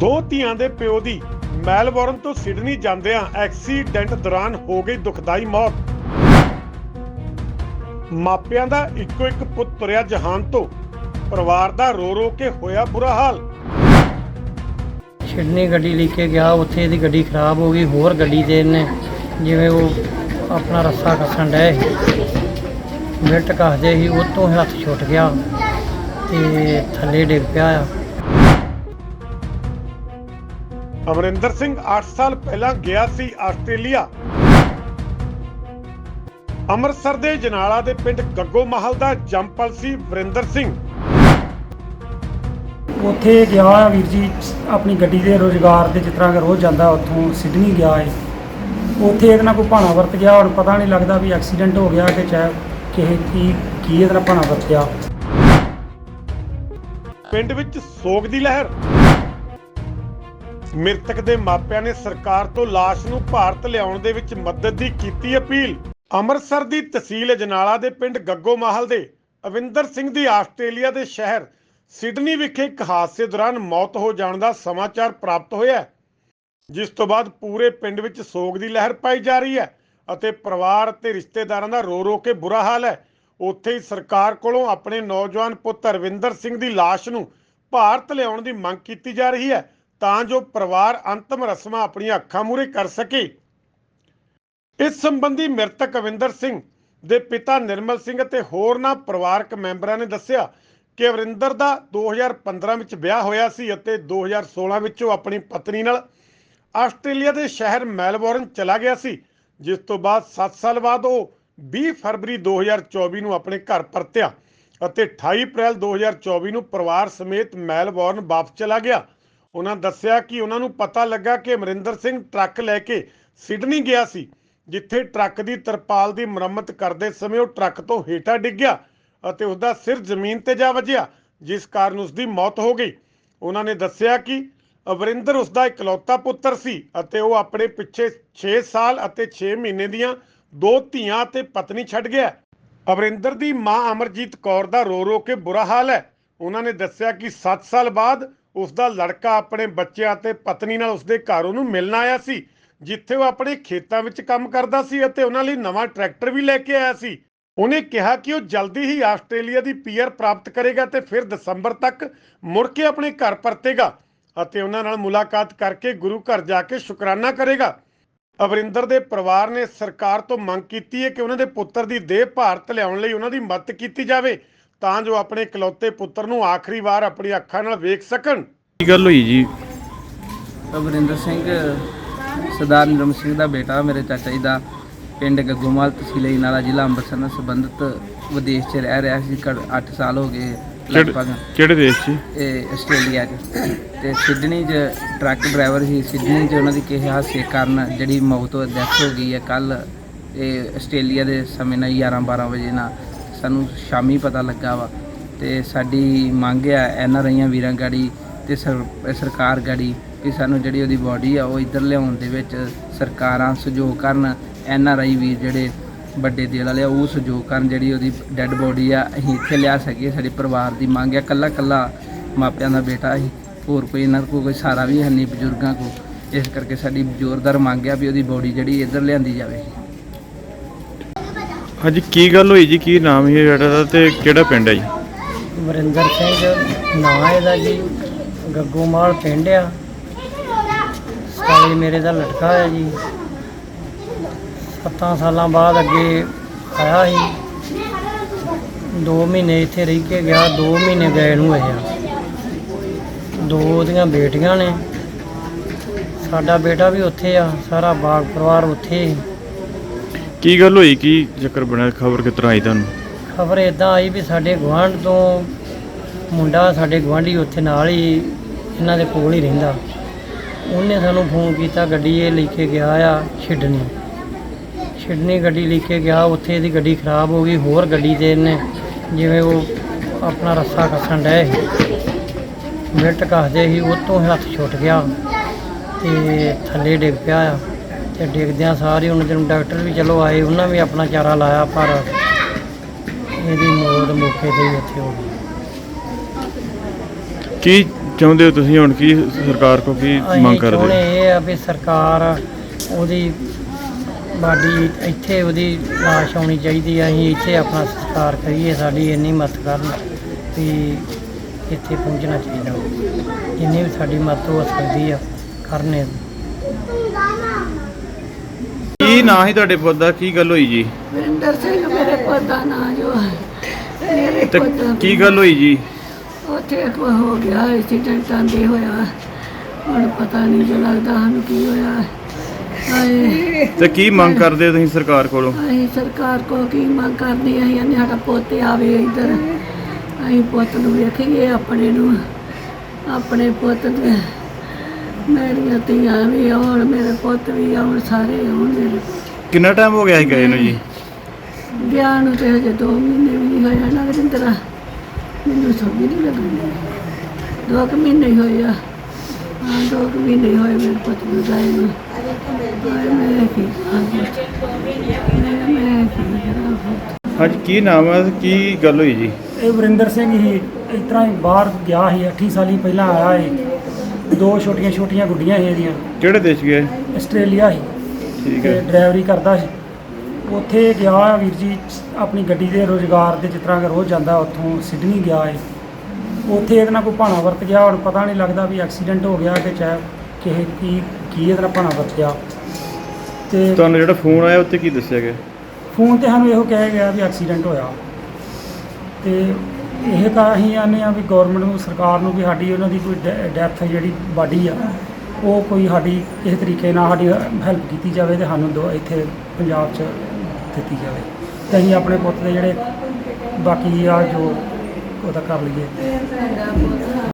ਦੋ ਧੀਆਂ ਦੇ ਪਿਓ ਦੀ ਮੈਲਬੌਰਨ ਤੋਂ ਸਿਡਨੀ ਜਾਂਦਿਆਂ ਐਕਸੀਡੈਂਟ ਦੌਰਾਨ ਹੋ ਗਈ ਦੁਖਦਾਈ ਮੌਤ। ਮਾਪਿਆਂ ਦਾ ਇੱਕੋ ਇੱਕ ਪੁੱਤ ਤੁਰਿਆ ਜਹਾਨ ਤੋਂ। ਪਰਿਵਾਰ ਦਾ ਰੋ ਰੋ ਕੇ ਹੋਇਆ ਬੁਰਾ ਹਾਲ। ਛਿੜਨੀ ਗੱਡੀ ਲੈ ਕੇ ਗਿਆ, ਉੱਥੇ ਇਹਦੀ ਗੱਡੀ ਖਰਾਬ ਹੋ ਗਈ, ਹੋਰ ਗੱਡੀ ਦੇ ਇਹਨੇ ਜਿਵੇਂ ਉਹ ਆਪਣਾ ਰੱਸਾ ਕੱਸਣ ਡਏ ਸੀ। ਮਿੰਟ ਕੱਸਦੇ ਸੀ, ਉਹ ਤੋਂ ਹੱਥ ਛੁੱਟ ਗਿਆ ਤੇ ਥੱਲੇ ਡਿੱਗ ਪਿਆ ਆ। ਅਮਰਿੰਦਰ ਸਿੰਘ 8 ਸਾਲ ਪਹਿਲਾਂ ਗਿਆ ਸੀ ਆਸਟ੍ਰੇਲੀਆ। ਅੰਮ੍ਰਿਤਸਰ ਦੇ ਜਨਾਲਾ ਦੇ ਪਿੰਡ ਗੱਗੋ ਮਹਲ ਦਾ ਜੰਪਲ ਸੀ ਵਰਿੰਦਰ ਸਿੰਘ। ਉੱਥੇ ਗਿਆ ਵੀਰ ਜੀ ਆਪਣੀ ਗੱਡੀ ਦੇ ਰੋਜ਼ਗਾਰ ਦੇ ਜਿਸ ਤਰ੍ਹਾਂ ਰੋਜ਼ ਜਾਂਦਾ ਉੱਥੋਂ ਸਿਡਨੀ ਗਿਆ ਏ। ਉੱਥੇ ਇਹਦੇ ਨਾਲ ਕੋਈ ਭਾਣਾ ਵਰਤ ਗਿਆ ਹੁਣ ਪਤਾ ਨਹੀਂ ਲੱਗਦਾ ਵੀ ਐਕਸੀਡੈਂਟ ਹੋ ਗਿਆ ਕਿ ਚਾਹੇ ਕਿਸੇ ਕੀ ਕੀ ਇਹਦੇ ਨਾਲ ਭਾਣਾ ਵਰਤਿਆ। ਪਿੰਡ ਵਿੱਚ ਸੋਗ ਦੀ ਲਹਿਰ। ਮ੍ਰਿਤਕ ਦੇ ਮਾਪਿਆਂ ਨੇ ਸਰਕਾਰ ਤੋਂ ਲਾਸ਼ ਨੂੰ ਭਾਰਤ ਲਿਆਉਣ ਦੇ ਵਿੱਚ ਮਦਦ ਦੀ ਕੀਤੀ ਅਪੀਲ। ਅੰਮ੍ਰਿਤਸਰ ਦੀ ਤਹਿਸੀਲ ਅਜਨਾਲਾ ਦੇ ਪਿੰਡ ਗੱਗੋ ਮਾਹਲ ਦੇ ਅਵਿੰਦਰ ਸਿੰਘ ਦੀ ਆਸਟ੍ਰੇਲੀਆ ਦੇ ਸ਼ਹਿਰ ਸਿਡਨੀ ਵਿਖੇ ਇੱਕ ਹਾਦਸੇ ਦੌਰਾਨ ਮੌਤ ਹੋ ਜਾਣ ਦਾ ਸਮਾਚਾਰ ਪ੍ਰਾਪਤ ਹੋਇਆ ਜਿਸ ਤੋਂ ਬਾਅਦ ਪੂਰੇ ਪਿੰਡ ਵਿੱਚ ਸੋਗ ਦੀ ਲਹਿਰ ਪਾਈ ਜਾ ਰਹੀ ਹੈ ਅਤੇ ਪਰਿਵਾਰ ਅਤੇ ਰਿਸ਼ਤੇਦਾਰਾਂ ਦਾ ਰੋ ਰੋ ਕੇ ਬੁਰਾ ਹਾਲ ਹੈ। ਉੱਥੇ ਹੀ ਸਰਕਾਰ ਕੋਲੋਂ ਆਪਣੇ ਨੌਜਵਾਨ ਪੁੱਤ ਅਰਵਿੰਦਰ ਸਿੰਘ ਦੀ ਲਾਸ਼ ਨੂੰ ਭਾਰਤ ਲਿਆਉਣ ਦੀ ਮੰਗ ਕੀਤੀ ਜਾ ਰਹੀ ਹੈ। ਤਾਂ ਜੋ ਪਰਿਵਾਰ ਅੰਤਮ ਰਸਮਾਂ ਆਪਣੀਆਂ ਅੱਖਾਂ ਮੂਹਰੇ ਕਰ ਸਕੇ। ਇਸ ਸੰਬੰਧੀ ਮ੍ਰਿਤਕ ਅਵਿੰਦਰ ਸਿੰਘ ਦੇ ਪਿਤਾ ਨਿਰਮਲ ਸਿੰਘ ਅਤੇ ਹੋਰਨਾਂ ਪਰਿਵਾਰਕ ਮੈਂਬਰਾਂ ਨੇ ਦੱਸਿਆ ਕਿ ਅਵਰਿੰਦਰ ਦਾ 2015 ਵਿੱਚ ਵਿਆਹ ਹੋਇਆ ਸੀ ਅਤੇ 2016 ਵਿੱਚ ਉਹ ਆਪਣੀ ਪਤਨੀ ਨਾਲ ਆਸਟ੍ਰੇਲੀਆ ਦੇ ਸ਼ਹਿਰ ਮੈਲਬੌਰਨ ਚਲਾ ਗਿਆ ਸੀ, ਜਿਸ ਤੋਂ ਬਾਅਦ 7 ਸਾਲ ਬਾਅਦ ਉਹ 20 ਫਰਵਰੀ 2024 ਨੂੰ ਆਪਣੇ ਘਰ ਪਰਤਿਆ ਅਤੇ 28 ਅਪ੍ਰੈਲ 2024 ਨੂੰ ਪਰਿਵਾਰ ਸਮੇਤ ਮੈਲਬੌਰਨ ਵਾਪਸ ਚਲਾ ਗਿਆ। ਉਹਨਾਂ ਦੱਸਿਆ ਕਿ ਉਹਨਾਂ ਨੂੰ ਪਤਾ ਲੱਗਾ ਕਿ ਅਮਰਿੰਦਰ ਸਿੰਘ ਟਰੱਕ ਲੈ ਕੇ ਸਿਡਨੀ ਗਿਆ ਸੀ, ਜਿੱਥੇ ਟਰੱਕ ਦੀ ਤਰਪਾਲ ਦੀ ਮੁਰੰਮਤ ਕਰਦੇ ਸਮੇਂ ਉਹ ਟਰੱਕ ਤੋਂ ਹੇਠਾਂ ਡਿੱਗ ਗਿਆ ਅਤੇ ਉਸ ਦਾ ਸਿਰ ਜ਼ਮੀਨ ਤੇ ਜਾ ਵੱਜਿਆ, ਜਿਸ ਕਾਰਨ ਉਸ ਦੀ ਮੌਤ ਹੋ ਗਈ। ਉਹਨਾਂ ਨੇ ਦੱਸਿਆ ਕਿ ਅਵਰਿੰਦਰ ਉਸ ਦਾ ਇਕਲੌਤਾ ਪੁੱਤਰ ਸੀ ਅਤੇ ਉਹ ਆਪਣੇ ਪਿੱਛੇ 6 ਸਾਲ ਅਤੇ 6 ਮਹੀਨੇ ਦੀਆਂ ਦੋ ਧੀਆਂ ਅਤੇ ਪਤਨੀ ਛੱਡ ਗਿਆ। ਅਵਰਿੰਦਰ ਦੀ ਮਾਂ ਅਮਰਜੀਤ ਕੌਰ ਦਾ ਰੋ ਰੋ ਕੇ ਬੁਰਾ ਹਾਲ ਹੈ। ਉਹਨਾਂ ਨੇ ਦੱਸਿਆ ਕਿ 7 ਸਾਲ ਬਾਅਦ ਉਸ ਦਾ ਲੜਕਾ ਆਪਣੇ ਬੱਚਿਆਂ ਅਤੇ ਪਤਨੀ ਨਾਲ ਉਸਦੇ ਘਰ ਉਹਨੂੰ ਮਿਲਣ ਆਇਆ ਸੀ, ਜਿੱਥੇ ਉਹ ਆਪਣੇ ਖੇਤਾਂ ਵਿੱਚ ਕੰਮ ਕਰਦਾ ਸੀ ਅਤੇ ਉਹਨਾਂ ਲਈ ਨਵਾਂ ਟਰੈਕਟਰ ਵੀ ਲੈ ਕੇ ਆਇਆ ਸੀ। ਉਹਨੇ ਕਿਹਾ ਕਿ ਉਹ ਜਲਦੀ ਹੀ ਆਸਟ੍ਰੇਲੀਆ ਦੀ ਪੀਆਰ ਪ੍ਰਾਪਤ ਕਰੇਗਾ ਤੇ ਫਿਰ ਦਸੰਬਰ ਤੱਕ ਮੁੜ ਕੇ ਆਪਣੇ ਘਰ ਪਰਤੇਗਾ ਅਤੇ ਉਹਨਾਂ ਨਾਲ ਮੁਲਾਕਾਤ ਕਰਕੇ ਗੁਰੂ ਘਰ ਜਾ ਕੇ ਸ਼ੁਕਰਾਨਾ ਕਰੇਗਾ। ਅਵਰਿੰਦਰ ਦੇ ਪਰਿਵਾਰ ਨੇ ਸਰਕਾਰ ਤੋਂ ਮੰਗ ਕੀਤੀ ਹੈ ਕਿ ਉਹਨਾਂ ਦੇ ਪੁੱਤਰ ਦੀ ਦੇਹ ਭਾਰਤ ਲਿਆਉਣ ਲਈ ਉਹਨਾਂ ਦੀ ਮਦਦ ਕੀਤੀ ਜਾਵੇ ਤਾਂ ਜੋ ਆਪਣੇ ਇਕਲੌਤੇ ਪੁੱਤਰ ਨੂੰ ਆਖਰੀ ਵਾਰ ਆਪਣੀ ਅੱਖਾਂ ਨਾਲ ਵੇਖ ਸਕਣ। ਕੀ ਗੱਲ ਹੋਈ ਜੀ? ਅਵਰਿੰਦਰ ਸਿੰਘ ਸਰਦਾਰ ਨਿਰਮ ਸਿੰਘ ਦਾ ਬੇਟਾ ਮੇਰੇ ਚਾਚਾ ਜੀ ਦਾ ਪਿੰਡ ਗੱਗੋਮਾਲ ਤਹਿਸੀਲ ਨਾਲਾ ਜ਼ਿਲ੍ਹਾ ਅੰਮ੍ਰਿਤਸਰ ਨਾਲ ਸੰਬੰਧਿਤ ਵਿਦੇਸ਼ 'ਚ ਰਹਿ ਰਿਹਾ ਸੀ 8 ਸਾਲ ਹੋ ਗਏ ਕਿਹੜੇ ਲਗਭਗ। ਕਿਹੜੇ ਦੇਸ਼ 'ਚ? ਇਹ ਆਸਟ੍ਰੇਲੀਆ 'ਚ। ਤੇ ਸਿਡਨੀ 'ਚ ਟਰੱਕ ਡਰਾਈਵਰ ਸੀ ਸਿਡਨੀ 'ਚ ਉਹਨਾਂ ਦੀ ਕਿਸੇ ਹਾਦਸੇ ਕਾਰਨ ਜਿਹੜੀ ਮੌਤ ਹੋ ਡੈਥ ਹੋ ਗਈ ਹੈ ਕੱਲ ਇਹ ਆਸਟ੍ਰੇਲੀਆ ਦੇ ਸਮੇਂ ਨਾਲ 11 12 ਵਜੇ ਨਾਲ ਸਾਨੂੰ ਸ਼ਾਮੀ ਪਤਾ ਲੱਗਾ ਵਾ ਤੇ ਸਾਡੀ ਮੰਗ ਆ ਐਨ ਆਰ ਆਈਆਂ ਵੀਰਾਂ ਗਾੜੀ ਤੇ ਸਰਕਾਰ ਗਾੜੀ ਕਿ ਸਾਨੂੰ ਜਿਹੜੀ ਉਹਦੀ ਬਾਡੀ ਆ ਉਹ ਇੱਧਰ ਲਿਆਉਣ ਦੇ ਵਿੱਚ ਸਰਕਾਰਾਂ ਸਹਿਯੋਗ ਕਰਨ, ਐਨ ਆਰ ਆਈ ਵੀਰ ਜਿਹੜੇ ਵੱਡੇ ਦਿਲ ਵਾਲੇ ਆ ਉਹ ਸਹਿਯੋਗ ਕਰਨ ਜਿਹੜੀ ਉਹਦੀ ਡੈੱਡ ਬੋਡੀ ਆ ਅਸੀਂ ਇੱਥੇ ਲਿਆ ਸਕੀਏ, ਸਾਡੇ ਪਰਿਵਾਰ ਦੀ ਮੰਗ ਆ ਕੱਲਾ ਕੱਲਾ ਮਾਪਿਆਂ ਦਾ ਬੇਟਾ ਸੀ, ਹੋਰ ਕੋਈ ਇਹਨਾਂ ਕੋਲ ਕੋਈ ਸਾਰਾ ਵੀ ਹੈ ਨਹੀਂ ਬਜ਼ੁਰਗਾਂ ਕੋ ਇਸ ਕਰਕੇ ਸਾਡੀ ਜ਼ੋਰਦਾਰ ਮੰਗ ਆ ਵੀ ਉਹਦੀ ਬੋਡੀ ਜਿਹੜੀ ਇੱਧਰ ਲਿਆਂਦੀ ਜਾਵੇ। ਹਾਂਜੀ, ਕੀ ਗੱਲ ਹੋਈ ਜੀ? ਕੀ ਨਾਮ ਹੈ ਜਿਹੜਾ ਦਾ ਤੇ ਕਿਹੜਾ ਪਿੰਡ ਹੈ ਜੀ? ਵਰਿੰਦਰ ਸਿੰਘ, ਨਾਂ ਇਹਦਾ ਜੀ ਗੱਗੋਮਾਲ ਪਿੰਡ ਆ। ਸਾਲੇ ਮੇਰੇ ਦਾ ਲੜਕਾ ਹੈ ਜੀ। ਸੱਤਾਂ ਸਾਲਾਂ ਬਾਅਦ ਅੱਗੇ ਆਇਆ ਸੀ। 2 ਮਹੀਨੇ ਇੱਥੇ ਰਹਿ ਕੇ ਗਿਆ 2 ਮਹੀਨੇ ਗਏ ਨੂੰ ਇਹ ਦੋ ਉਹਦੀਆਂ ਬੇਟੀਆਂ ਨੇ। ਸਾਡਾ ਬੇਟਾ ਵੀ ਉੱਥੇ ਆ, ਸਾਰਾ ਬਾਗ ਪਰਿਵਾਰ ਉੱਥੇ ਹੀ। ਕੀ ਗੱਲ ਹੋਈ? ਕੀ ਚੱਕਰ ਬਣਿਆ? ਖਬਰ ਕਿਸ ਤਰ੍ਹਾਂ ਆਈ ਤੁਹਾਨੂੰ? ਖਬਰ ਇਦਾਂ ਆਈ ਵੀ ਸਾਡੇ ਗੁਆਂਢ ਤੋਂ ਮੁੰਡਾ ਸਾਡੇ ਗੁਆਂਢੀ ਉੱਥੇ ਨਾਲ ਹੀ ਇਹਨਾਂ ਦੇ ਕੋਲ ਹੀ ਰਹਿੰਦਾ। ਉਹਨੇ ਸਾਨੂੰ ਫੋਨ ਕੀਤਾ, ਗੱਡੀ ਇਹ ਲੈ ਕੇ ਗਿਆ ਆ ਛਿੜਨੀ ਛਿੜਨੀ ਗੱਡੀ ਲੈ ਕੇ ਗਿਆ, ਉੱਥੇ ਇਹਦੀ ਗੱਡੀ ਖਰਾਬ ਹੋ ਗਈ, ਹੋਰ ਗੱਡੀ ਤੇ ਇਹਨੇ ਜਿਵੇਂ ਉਹ ਆਪਣਾ ਰੱਸਾ ਕੱਸਣ ਡਏ ਸੀ। ਮਿੰਟ ਕੱਸਦੇ ਸੀ, ਉਹ ਤੋਂ ਹੱਥ ਛੁੱਟ ਗਿਆ ਤੇ ਥੱਲੇ ਡਿੱਗ ਪਿਆ ਆ। ਤੇ ਡਿੱਗਦਿਆਂ ਸਾਰੇ ਉਹਨਾਂ ਦਿਨ ਡਾਕਟਰ ਵੀ ਚਲੋ ਆਏ ਉਹਨਾਂ ਵੀ ਆਪਣਾ ਚਾਰਾ ਲਾਇਆ ਪਰ ਇਹਦੀ ਮੌਤ ਮੌਕੇ ਤੇ ਹੀ ਉੱਥੇ ਹੋ ਗਈ। ਕੀ ਚਾਹੁੰਦੇ ਹੋ ਤੁਸੀਂ ਹੁਣ? ਕੀ ਸਰਕਾਰ ਕੋ ਕੀ ਅਸੀਂ ਮੰਗ ਚਾਹੁੰਦੇ ਕਰਦੇ ਇਹ ਆ ਵੀ ਸਰਕਾਰ ਉਹਦੀ ਬਾਡੀ ਇੱਥੇ ਉਹਦੀ ਲਾਸ਼ ਆਉਣੀ ਚਾਹੀਦੀ ਆ। ਅਸੀਂ ਇੱਥੇ ਆਪਣਾ ਸੰਸਕਾਰ ਕਰੀਏ ਸਾਡੀ ਇੰਨੀ ਮਦਦ ਕਰਨ ਵੀ ਇੱਥੇ ਪਹੁੰਚਣਾ ਚਾਹੀਦਾ। ਜਿੰਨੀ ਵੀ ਸਾਡੀ ਮਦਦ ਹੋ ਸਕਦੀ ਆ ਕਰਨੇ ਕੀ ਨਾਂ ਸੀ ਤੁਹਾਡੇ ਪੁੱਤ ਦਾ? ਕੀ ਗੱਲ ਹੋਈ ਜੀ? ਵਰਿੰਦਰ ਸਿੰਘ ਮੇਰੇ ਪੁੱਤ ਦਾ ਨਾਂ ਜੋ ਹੈ। ਮੇਰੇ ਤੇ ਪੁੱਤ ਕੀ ਗੱਲ ਹੋਈ ਜੀ? ਉੱਥੇ ਕੋ ਹੋ ਗਿਆ ਐਕਸੀਡੈਂਟ ਆਂਦੇ ਹੋਇਆ। ਹੁਣ ਪਤਾ ਨਹੀਂ ਜੋ ਲੱਗਦਾ ਸਾਨੂੰ ਕੀ ਹੋਇਆ। ਹਾਏ। ਤੇ ਕੀ ਮੰਗ ਕਰਦੇ ਹੋ ਤੁਸੀਂ ਸਰਕਾਰ ਕੋਲੋਂ? ਅਸੀਂ ਸਰਕਾਰ ਕੋ ਕੀ ਮੰਗ ਕਰਦੀ ਅਸੀਂ ਕਹਿੰਦੇ ਸਾਡਾ ਪੁੱਤ ਆਵੇ ਇੱਧਰ। ਅਸੀਂ ਪੁੱਤ ਨੂੰ ਵੇਖੀਏ ਆਪਣੇ ਨੂੰ ਆਪਣੇ ਪੁੱਤ ਦੇ ਮੇਰੀਆਂ ਧੀਆਂ ਵੀ ਆਉਣ ਮੇਰੇ ਪੁੱਤ ਵੀ ਆਉਣ ਸਾਰੇ ਆਉਣ ਮੇਰੇ ਕਿੰਨਾ ਟਾਈਮ ਹੋ ਗਿਆ ਸੀ ਗਏ ਨੂੰ ਜੀ? ਵਿਆਹ ਨੂੰ ਤੇ ਹਜੇ 2 ਮਹੀਨੇ ਵੀ ਨਹੀਂ ਹੋਇਆ ਨਾ ਵਰਿੰਦਰਾ। ਮੈਨੂੰ ਸਮਝ ਨਹੀਂ ਲੱਗਦੀ ਦੋ ਕੁ ਮਹੀਨੇ ਹੀ ਹੋਏ ਆ। ਹਾਂ ਦੋ ਕੁ ਮਹੀਨੇ ਹੋਏ ਮੇਰੇ ਪੁੱਤ ਨੂੰ ਗਏ ਨੂੰ। ਹਾਏ ਮੈਂ ਕੀ ਕਰਾਂ? ਮੈਂ ਮੈਂ ਕੀ ਕਰਾਂ ਪੁੱਤ? ਹਾਂਜੀ ਕੀ ਨਾਮ ਹੈ ਕੀ ਗੱਲ ਹੋਈ ਜੀ? ਇਹ ਵਰਿੰਦਰ ਸਿੰਘ ਹੀ ਇਸ ਤਰ੍ਹਾਂ ਹੀ ਬਾਹਰ ਗਿਆ ਸੀ 8 ਸਾਲੀ ਪਹਿਲਾਂ ਆਇਆ ਸੀ। ਦੋ ਛੋਟੀਆਂ ਛੋਟੀਆਂ ਗੁੱਡੀਆਂ ਸੀ ਇਹਦੀਆਂ। ਕਿਹੜੇ ਦੇਸ਼ ਗਏ? ਆਸਟ੍ਰੇਲੀਆ ਸੀ। ਠੀਕ ਤੇ ਹੈ। ਡਰਾਈਵਰੀ ਕਰਦਾ ਸੀ। ਉੱਥੇ ਗਿਆ ਵੀਰ ਜੀ ਆਪਣੀ ਗੱਡੀ ਦੇ ਰੋਜ਼ਗਾਰ ਦੇ ਜਿਸ ਤਰ੍ਹਾਂ ਕਿ ਰੋਜ਼ ਜਾਂਦਾ ਉੱਥੋਂ ਸਿਡਨੀ ਗਿਆ ਏ ਉੱਥੇ ਇਹਦੇ ਨਾਲ ਕੋਈ ਭਾਣਾ ਵਰਤ ਗਿਆ ਹੁਣ ਪਤਾ ਨਹੀਂ ਲੱਗਦਾ ਵੀ ਐਕਸੀਡੈਂਟ ਹੋ ਗਿਆ ਕਿ ਚਾਹੇ ਕਿਸੇ ਕੀ ਕੀ ਇਹਦੇ ਨਾਲ ਭਾਣਾ ਵਰਤਿਆ। ਤੇ ਤੁਹਾਨੂੰ ਜਿਹੜਾ ਫੋਨ ਆਇਆ ਉੱਤੇ ਕੀ ਦੱਸਿਆ ਗਿਆ? ਫੋਨ ਤੇ ਸਾਨੂੰ ਇਹੋ ਕਿਹਾ ਗਿਆ ਵੀ ਐਕਸੀਡੈਂਟ ਹੋਇਆ। ਤੇ ਇਹ ਤਾਂ ਅਸੀਂ ਆਨੇ ਆ ਵੀ ਗਵਰਨਮੈਂਟ ਨੂੰ, ਸਰਕਾਰ ਨੂੰ ਵੀ ਸਾਡੀ ਉਹਨਾਂ ਦੀ ਕੋਈ ਡੈਥ ਜਿਹੜੀ ਬਾਡੀ ਆ, ਉਹ ਕੋਈ ਸਾਡੀ ਕਿਸੇ ਤਰੀਕੇ ਨਾਲ ਸਾਡੀ ਹੈਲਪ ਕੀਤੀ ਜਾਵੇ ਤੇ ਸਾਨੂੰ ਦੋ ਇੱਥੇ ਪੰਜਾਬ 'ਚ ਦਿੱਤੀ ਜਾਵੇ। ਤੇ ਅਸੀਂ ਆਪਣੇ ਪੁੱਤ ਦੇ ਜਿਹੜੇ ਬਾਕੀ ਆ ਜੋ ਉਹਦਾ ਕਰ ਲਈਏ।